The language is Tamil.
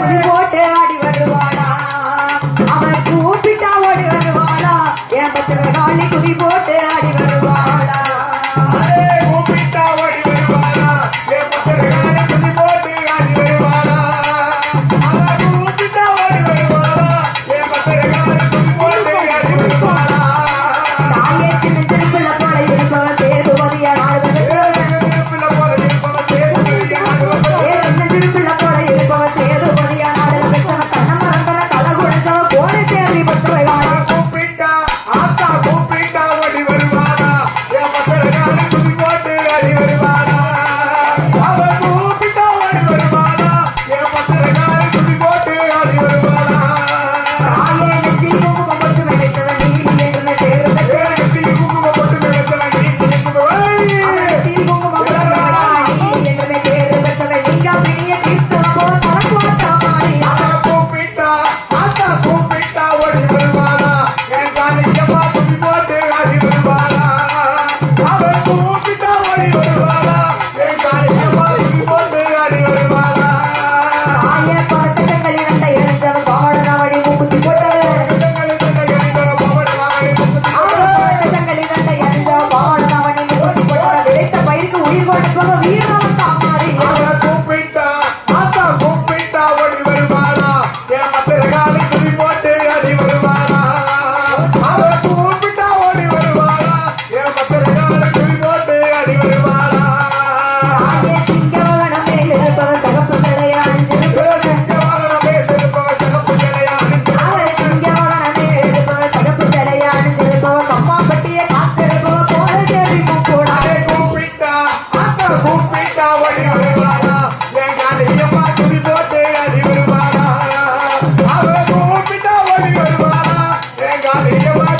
புல் போட்டு ஆடி வருவாளா? அவன் கூப்பிட்டா ஓடி வருவாளா? என் பத்திரகா Yeah.